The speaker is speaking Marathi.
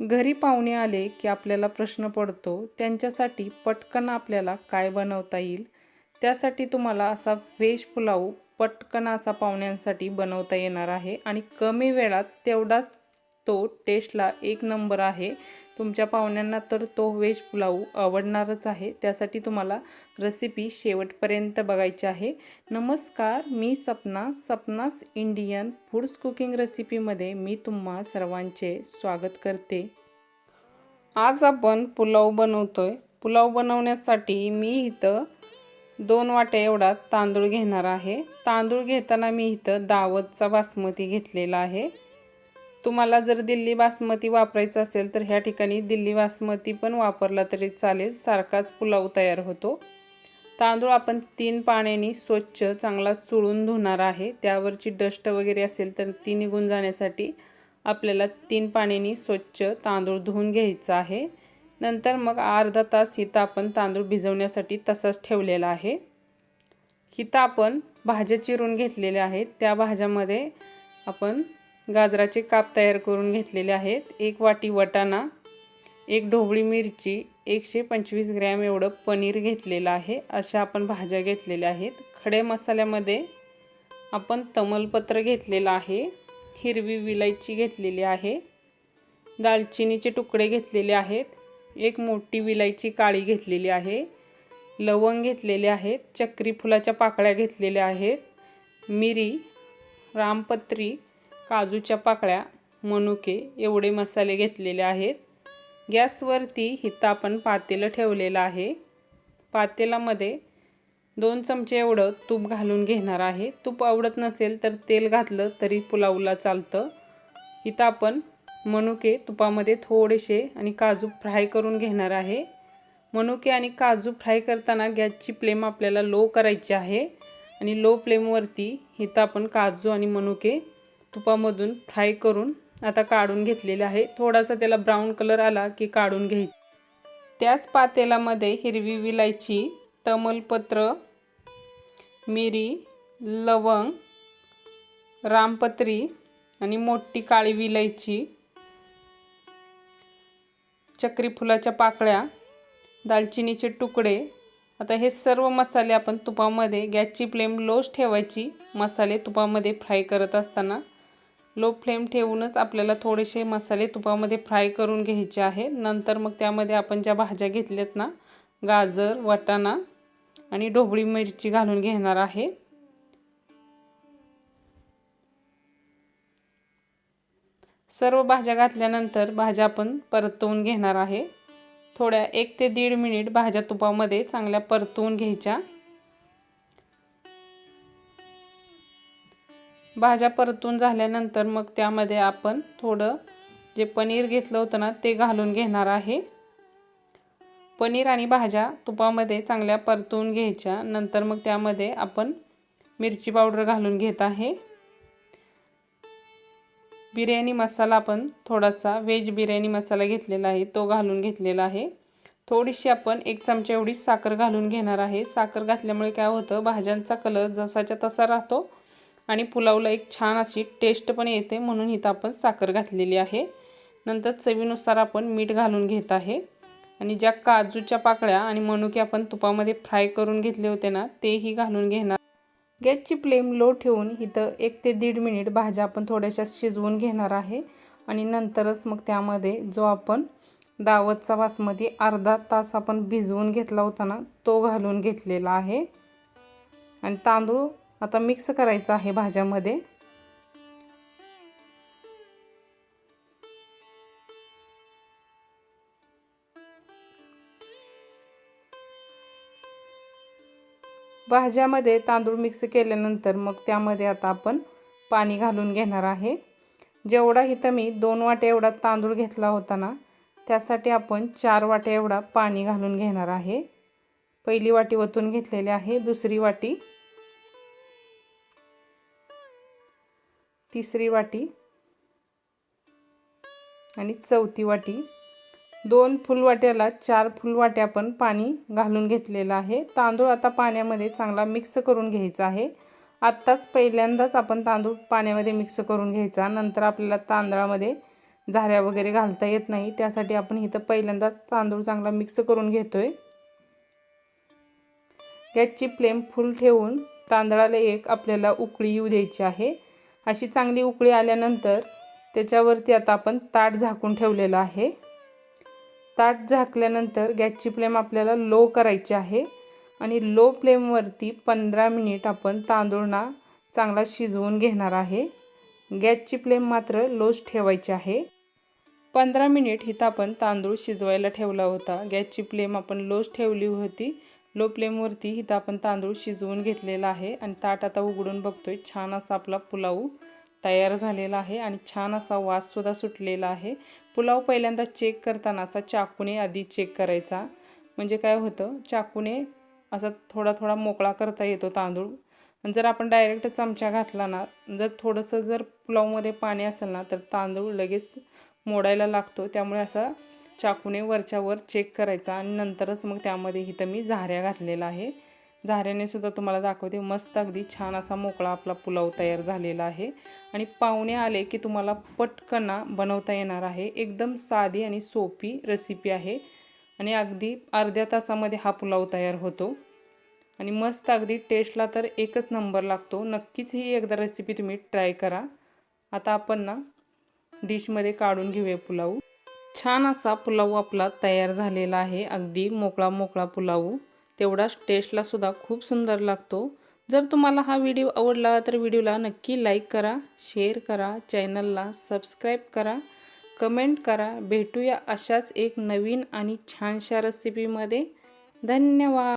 घरी पाहुणे आले की आपल्याला प्रश्न पडतो त्यांच्यासाठी पटकन आपल्याला काय बनवता येईल? त्यासाठी तुम्हाला असा व्हेज पुलाव पटकन असा पाहुण्यांसाठी बनवता येणार आहे आणि कमी वेळात तेवढाच तो टेस्टला एक नंबर आहे. तुमच्या पाहुण्यांना तर तो व्हेज पुलाव आवडणारच आहे. त्यासाठी तुम्हाला रेसिपी शेवटपर्यंत बघायची आहे. नमस्कार मी Sapna Sapna's Indian foods cooking रेसिपीमध्ये मी तुम्हा सर्वांचे स्वागत करते. आज आपण पुलाव बनवतोय. पुलाव बनवण्यासाठी मी इथं दोन वाट्या एवढा तांदूळ घेणार आहे. तांदूळ घेताना मी इथं दावतचा बासमती घेतलेला आहे. तुम्हाला जर दिल्ली बासमती वापरायचं असेल तर ह्या ठिकाणी दिल्ली बासमती पण वापरला तरी चालेल. सारखाच पुलाव तयार होतो. तांदूळ आपण तीन पाण्याने स्वच्छ चांगला चुळून धुणार आहे. त्यावरची डस्ट वगैरे असेल तर ती निघून जाण्यासाठी आपल्याला तीन पाण्याने स्वच्छ तांदूळ धुवून घ्यायचा आहे. नंतर मग अर्धा तास इथं आपण तांदूळ भिजवण्यासाठी तसाच ठेवलेला आहे. हिता आपण भाज्या चिरून घेतलेल्या आहेत. त्या भाज्यामध्ये आपण गाजराचे काप तयार करून घेतलेले आहेत. एक वाटी वटाणा एक ढोबळी मिरची एकशे पंचवीस ग्रॅम एवढं पनीर घेतलेलं आहे. अशा आपण भाज्या घेतलेल्या आहेत. खडे मसाल्यामध्ये आपण तमलपत्र घेतलेलं आहे. हिरवी विलायची घेतलेली आहे. दालचिनीचे तुकडे घेतलेले आहेत. एक मोठी विलायची काळी घेतलेली आहे. लवंग घेतलेले आहेत. चक्री फुलाच्या पाकळ्या घेतलेल्या आहेत. मिरी रामपत्री काजूच्या पाकळ्या मनुके एवढे मसाले घेतलेले आहेत. गॅसवरती हिता आपण पातेलं ठेवलेलं आहे. पातेलामध्ये दोन चमचे एवढं तूप घालून घेणार आहे. तूप आवडत नसेल तर तेल घातलं तरी पुलावला चालतं. इथं आपण मनुके तुपामध्ये थोडेसे आणि काजू फ्राय करून घेणार आहे. मनुके आणि काजू फ्राय करताना गॅसची फ्लेम आपल्याला लो करायची आहे आणि लो फ्लेमवरती इथं आपण काजू आणि मनुके तुपामधून फ्राय करून आता काढून घेतलेले आहे. थोडासा त्याला ब्राऊन कलर आला की काढून घ्यायची. त्याच पातेलामध्ये हिरवी विलायची तमलपत्र मिरी लवंग रामपत्री आणि मोठी काळी विलायची चक्री फुलाच्या पाकळ्या दालचिनीचे तुकडे. आता हे सर्व मसाले आपण तुपामध्ये गॅसची फ्लेम लोच ठेवायची मसाले तुपामध्ये फ्राय करत असताना लो फ्लेम ठेवूनच आपल्याला थोडेसे मसाले तुपामध्ये फ्राय करून घ्यायचे आहे. नंतर मग त्यामध्ये आपण ज्या भाज्या घेतल्यात ना गाजर वटाणा आणि ढोबळी मिरची घालून घेणार आहे. सर्व भाज्या घातल्यानंतर भाज्या आपण परतवून घेणार आहे. थोड्या एक ते दीड मिनिट भाज्या तुपामध्ये चांगल्या परतवून घ्यायच्या. भाज्या परतून झाल्यानंतर मग त्यामध्ये आपण थोडं जे पनीर घेतलं होतं ना ते घालून घेणार आहे. पनीर आणि भाज्या तुपामध्ये चांगल्या परतून घ्यायच्या. नंतर मग त्यामध्ये आपण मिरची पावडर घालून घेत आहे. बिर्याणी मसाला आपण थोडासा व्हेज बिर्याणी मसाला घेतलेला आहे तो घालून घेतलेला आहे. थोडीशी आपण एक चमचा एवढी साखर घालून घेणार आहे. साखर घातल्यामुळे काय होतं भाज्यांचा कलर जसाच्या तसा राहतो. आणि पुलावला एक छान अशी टेस्ट पण येते म्हणून इथं आपण साखर घातलेली आहे. नंतर चवीनुसार आपण मीठ घालून घेत आहे. आणि ज्या काजूच्या पाकळ्या आणि मनुके आपण तुपामध्ये फ्राय करून घेतले होते ना तेही घालून घेणार. गॅसची फ्लेम लो ठेवून इथं एक ते दीड मिनिट भाज्या आपण थोड्याशा शिजवून घेणार आहे. आणि नंतरच मग त्यामध्ये जो आपण दावतचा बासमती अर्धा तास आपण भिजवून घेतला होता ना तो घालून घेतलेला आहे. आणि तांदूळ आता मिक्स करायचं आहे भाज्यामध्ये. भाज्यामध्ये तांदूळ मिक्स केल्यानंतर मग त्यामध्ये आता आपण पाणी घालून घेणार आहे. जेवढा इथं मी दोन वाटे एवढा तांदूळ घेतला होता ना त्यासाठी आपण चार वाटे एवढा पाणी घालून घेणार आहे. पहिली वाटी ओतून घेतलेली आहे दुसरी वाटी तिसरी वाटी आणि चौथी वाटी. दोन फुलवाट्याला चार फुलवाट्या पण पाणी घालून घेतलेलं आहे. तांदूळ आता पाण्यामध्ये चांगला मिक्स करून घ्यायचा आहे. आत्ताच पहिल्यांदाच आपण तांदूळ पाण्यामध्ये मिक्स करून घ्यायचा. नंतर आपल्याला तांदळामध्ये झाऱ्या वगैरे घालता येत नाही. त्यासाठी आपण इथं पहिल्यांदाच तांदूळ चांगला मिक्स करून घेतोय. गॅसची फ्लेम फुल ठेवून तांदळाला एक आपल्याला उकळी येऊ द्यायची आहे. अशी चांगली उकळी आल्यानंतर त्याच्यावरती आता आपण ताट झाकून ठेवलेलं आहे. ताट झाकल्यानंतर गॅसची फ्लेम आपल्याला लो करायची आहे आणि लो फ्लेमवरती पंधरा मिनिट आपण तांदूळना चांगला शिजवून घेणार आहे. गॅसची फ्लेम मात्र लोच ठेवायची आहे. पंधरा मिनिट इथं आपण तांदूळ शिजवायला ठेवला होता. गॅसची फ्लेम आपण लोच ठेवली होती. लो फ्लेमवरती इथं आपण तांदूळ शिजवून घेतलेला आहे आणि ताट आता उघडून बघतोय. छान असा आपला पुलाव तयार झालेला आहे आणि छान असा वाससुद्धा सुटलेला आहे. पुलाव पहिल्यांदा चेक करताना असा चाकूने आधी चेक करायचा. म्हणजे काय होतं? चाकूने असा थोडा थोडा मोकळा करता येतो तांदूळ. आणि जर आपण डायरेक्ट चमचा घातला ना जर थोडंसं जर पुलावमध्ये पाणी असेल ना तर तांदूळ लगेच मोडायला लागतो. त्यामुळे असा चाकूने वरच्यावर चेक करायचा आणि नंतरच मग त्यामध्ये इथं मी झाऱ्या घातलेला आहे. झाऱ्याने सुद्धा तुम्हाला दाखवते मस्त अगदी छान असा मोकळा आपला पुलाव तयार झालेला आहे. आणि पाहुणे आले की तुम्हाला पटकना बनवता येणार आहे. एकदम साधी आणि सोपी रेसिपी आहे. आणि अगदी अर्ध्या तासामध्ये हा पुलाव तयार होतो. आणि मस्त अगदी टेस्टला तर एकच नंबर लागतो. नक्कीच ही एकदा रेसिपी तुम्ही ट्राय करा. आता आपण ना डिशमध्ये काढून घेऊया पुलाव. छान असा पुलाव आपला तयार झालेला आहे. अगदी मोकळा मोकळा पुलाव. तेवढाच टेस्टला सुद्धा खूप सुंदर लागतो. जर तुम्हाला हा व्हिडिओ आवडला तर व्हिडिओला नक्की लाईक करा शेअर करा चॅनलला सबस्क्राईब करा. कमेंट करा. भेटूया अशाच एक नवीन आणि छानशा रेसिपीमध्ये धन्यवाद.